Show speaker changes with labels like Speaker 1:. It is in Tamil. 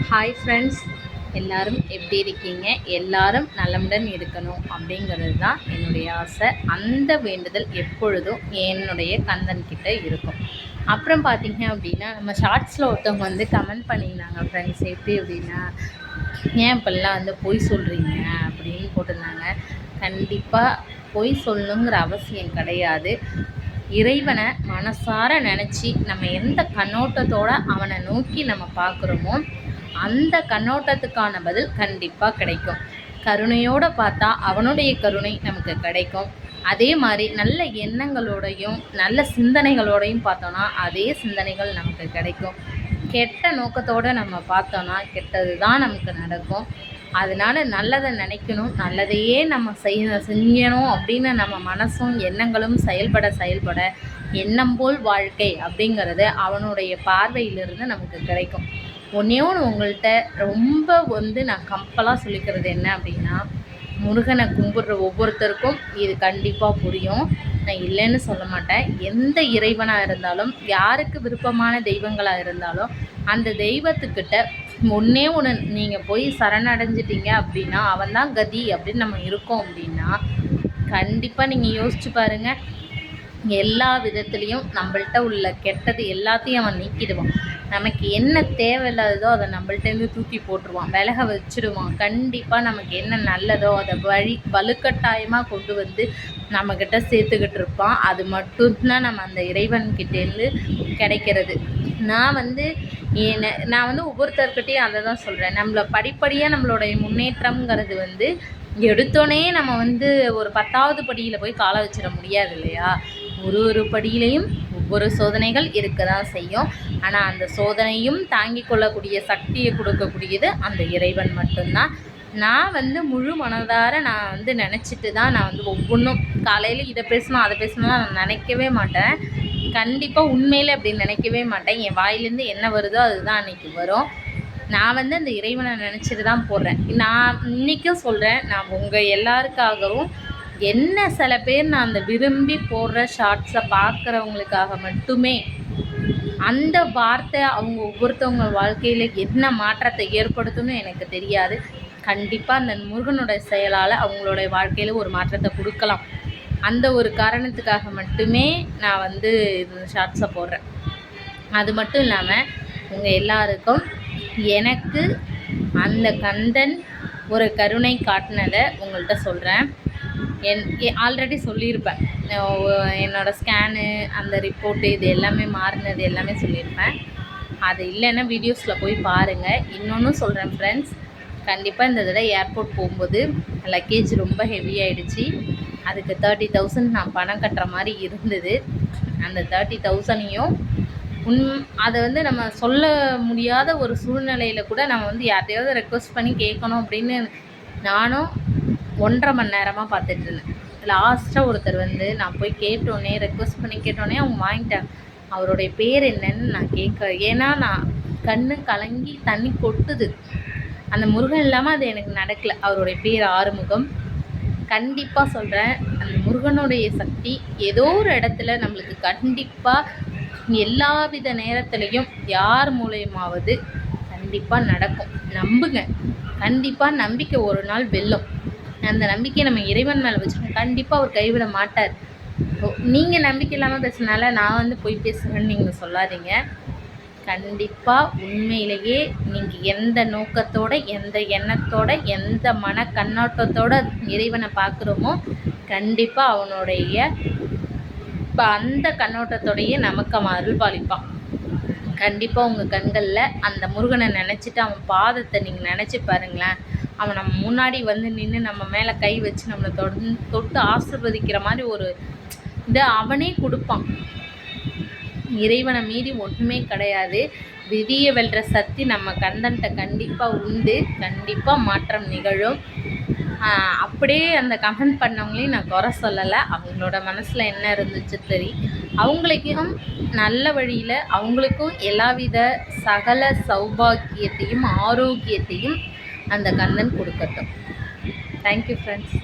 Speaker 1: ஹாய் ஃப்ரெண்ட்ஸ் எல்லோரும் எப்படி இருக்கீங்க? எல்லாரும் நலமுடன் இருக்கணும் அப்படிங்கிறது தான் என்னுடைய ஆசை. அந்த வேண்டுதல் எப்பொழுதும் என்னுடைய கந்தன்கிட்ட இருக்கும். அப்புறம் பார்த்தீங்க அப்படின்னா நம்ம ஷார்ட்ஸில் ஒருத்தவங்க வந்து கமெண்ட் பண்ணியிருந்தாங்க ஃப்ரெண்ட்ஸ் எப்படி அப்படின்னா ஏன் இப்போல்லாம் வந்து பொய் சொல்கிறீங்க அப்படின்னு போட்டிருந்தாங்க. கண்டிப்பாக பொய் சொல்லணுங்கிற அவசியம் கிடையாது. இறைவனை மனசார நினச்சி நம்ம எந்த கண்ணோட்டத்தோடு அவனை நோக்கி நம்ம பார்க்குறோமோ அந்த கண்ணோட்டத்துக்கான பதில் கண்டிப்பாக கிடைக்கும். கருணையோடு பார்த்தா அவனுடைய கருணை நமக்கு கிடைக்கும். அதே மாதிரி நல்ல எண்ணங்களோடையும் நல்ல சிந்தனைகளோடையும் பார்த்தோன்னா அதே சிந்தனைகள் நமக்கு கிடைக்கும். கெட்ட நோக்கத்தோடு நம்ம பார்த்தோன்னா கெட்டது தான் நமக்கு நடக்கும். அதனால் நல்லதை நினைக்கணும். நல்லதையே நம்ம செய்ய செஞ்சணும் அப்படின்னு நம்ம மனசும் எண்ணங்களும் செயல்பட செயல்பட எண்ணம் போல் வாழ்க்கை அப்படிங்கிறது அவனுடைய பார்வையிலிருந்து நமக்கு கிடைக்கும். ஒன்றே ஒன்று உங்கள்கிட்ட ரொம்ப வந்து நான் கம்பலாக சொல்லிக்கிறது என்ன அப்படின்னா முருகனை கும்பிட்ற ஒவ்வொருத்தருக்கும் இது கண்டிப்பாக புரியும். நான் இல்லைன்னு சொல்ல மாட்டேன். எந்த இறைவனாக இருந்தாலும் யாருக்கு விருப்பமான தெய்வங்களாக இருந்தாலும் அந்த தெய்வத்துக்கிட்ட ஒன்றே ஒன்று நீங்கள் போய் சரணடைஞ்சிட்டீங்க அப்படின்னா அவன் தான் கதி அப்படின்னு நம்ம இருக்கோம் அப்படின்னா கண்டிப்பாக நீங்கள் யோசிச்சு பாருங்கள் எல்லா விதத்துலேயும் நம்மள்ட்ட உள்ள கெட்டது எல்லாத்தையும் அவன் நீக்கிடுவான். நமக்கு என்ன தேவையில்லாததோ அதை நம்மள்ட்டேருந்து தூக்கி போட்டுருவான். விலக வச்சுடுவான். கண்டிப்பாக நமக்கு என்ன நல்லதோ அதை வழி வலுக்கட்டாயமாக கொண்டு வந்து நம்மக்கிட்ட சேர்த்துக்கிட்டு இருப்பான். அது மட்டும்தான் நம்ம அந்த இறைவன்கிட்டேருந்து கிடைக்கிறது. நான் வந்து என்ன நான் வந்து ஒவ்வொருத்தர்கிட்டையும் அதை தான் சொல்கிறேன் நம்மளை படிப்படியாக நம்மளுடைய முன்னேற்றம்ங்கிறது வந்து எடுத்தோடனே நம்ம வந்து ஒரு பத்தாவது படியில் போய் காலை வச்சிட முடியாது இல்லையா? ஒரு ஒரு படியிலையும் ஒவ்வொரு சோதனைகள் இருக்க தான் செய்யும். ஆனால் அந்த சோதனையும் தாங்கி கொள்ளக்கூடிய சக்தியை கொடுக்கக்கூடியது அந்த இறைவன் மட்டும்தான். நான் வந்து முழு மனதார நான் வந்து நினச்சிட்டு தான் நான் வந்து ஒவ்வொன்றும் காலையில் இதை பேசணும் அதை பேசணும்லாம் நான் நினைக்கவே மாட்டேன். கண்டிப்பாக உண்மையில் அப்படி நினைக்கவே மாட்டேன். என் வாயிலேருந்து என்ன வருதோ அதுதான் அன்றைக்கி வரும். நான் வந்து அந்த இறைவனை நினச்சிட்டு தான் போடுறேன் நான் இன்றைக்கும் சொல்கிறேன் நான் உங்கள் எல்லாருக்காகவும் என்ன சில பேர் நான் அந்த விரும்பி போடுற ஷார்ட்ஸை பார்க்குறவங்களுக்காக மட்டுமே அந்த வார்த்தை அவங்க ஒவ்வொருத்தவங்க வாழ்க்கையில் என்ன மாற்றத்தை ஏற்படுத்தும்னு எனக்கு தெரியாது. கண்டிப்பாக அந்த முருகனோட செயலால் அவங்களோட வாழ்க்கையில் ஒரு மாற்றத்தை கொடுக்கலாம். அந்த ஒரு காரணத்துக்காக மட்டுமே நான் வந்து ஷார்ட்ஸை போடுறேன். அது மட்டும் இல்லாமல் உங்கள் எல்லாருக்கும் எனக்கு அந்த கந்தன் ஒரு கருணை காட்டினதை உங்கள்கிட்ட சொல்கிறேன் என் ஆல்ரெடி சொல்லியிருப்பேன். என்னோடய ஸ்கேனு அந்த ரிப்போர்ட்டு இது எல்லாமே மாறினது எல்லாமே சொல்லியிருப்பேன். அது இல்லைன்னா வீடியோஸில் போய் பாருங்கள் இன்னொன்றும் சொல்கிறேன் ஃப்ரெண்ட்ஸ் கண்டிப்பாக இந்த தடவை ஏர்போர்ட் போகும்போது லக்கேஜ் ரொம்ப ஹெவி ஆகிடுச்சி அதுக்கு தேர்ட்டி தௌசண்ட் நான் பணம் கட்டுற மாதிரி இருந்தது. அந்த தேர்ட்டி தௌசண்டையும் உன் அதை வந்து நம்ம சொல்ல முடியாத ஒரு சூழ்நிலையில் கூட நம்ம வந்து யார்கிட்டையாவது ரெக்வஸ்ட் பண்ணி கேட்கணும் அப்படின்னு நானும் ஒன்றரை மணி நேரமாக பார்த்துட்ருந்தேன் லாஸ்ட்டாக ஒருத்தர் வந்து நான் போய் கேட்டோன்னே ரெக்வஸ்ட் பண்ணி கேட்டோன்னே அவங்க வாங்கிட்டாங்க. அவருடைய பேர் என்னன்னு நான் கேட்க ஏன்னா நான் கண்ணு கலங்கி தண்ணி கொட்டுது. அந்த முருகன் இல்லாமல் அது எனக்கு நடக்கலை. அவருடைய பேர் ஆறுமுகம். கண்டிப்பாக சொல்கிறேன் அந்த முருகனுடைய சக்தி ஏதோ ஒரு இடத்துல நம்மளுக்கு கண்டிப்பாக எல்லா வித நேரத்துலையும் யார் மூலயமாவது கண்டிப்பாக நடக்கும். நம்புங்க. கண்டிப்பாக நம்பிக்கை ஒரு நாள் வெல்லும். அந்த நம்பிக்கையை நம்ம இறைவன் மேலே வச்சுக்கணும். கண்டிப்பாக அவர் கைவிட மாட்டார். நீங்கள் நம்பிக்கை இல்லாமல் பேசுனால நான் வந்து போய் பேசுவேன்னு நீங்கள் சொல்லாதீங்க. கண்டிப்பாக உண்மையிலேயே நீங்கள் எந்த நோக்கத்தோட எந்த எண்ணத்தோட எந்த மன கண்ணோட்டத்தோட இறைவனை பார்க்குறோமோ கண்டிப்பாக அவனுடைய இப்போ அந்த கண்ணோட்டத்தோடையே நமக்கு அவன் அருள்பாலிப்பான். கண்டிப்பாக உங்கள் கண்களில் அந்த முருகனை நினச்சிட்டு அவன் பாதத்தை நீங்கள் நினச்சி பாருங்களேன். அவன் நம்ம முன்னாடி வந்து நின்று நம்ம மேலே கை வச்சு நம்மளை தொடு தொட்டு ஆசிர்வதிக்கிற மாதிரி ஒரு இதை அவனே கொடுப்பான். இறைவனை மீறி ஒன்றுமே கிடையாது. விதியை வெல்ற சக்தி நம்ம கந்தன்ட்ட கண்டிப்பாக உண்டு. கண்டிப்பாக மாற்றம் நிகழும். அப்படியே அந்த கமெண்ட் பண்ணவங்களையும் நான் குறை சொல்லலை. அவங்களோட மனசில் என்ன இருந்துச்சு சரி அவங்களுக்கும் நல்ல வழியில் அவங்களுக்கும் எல்லாவித சகல சௌபாக்கியத்தையும் ஆரோக்கியத்தையும் அந்த கந்தன் கொடுக்கட்டும். Thank you friends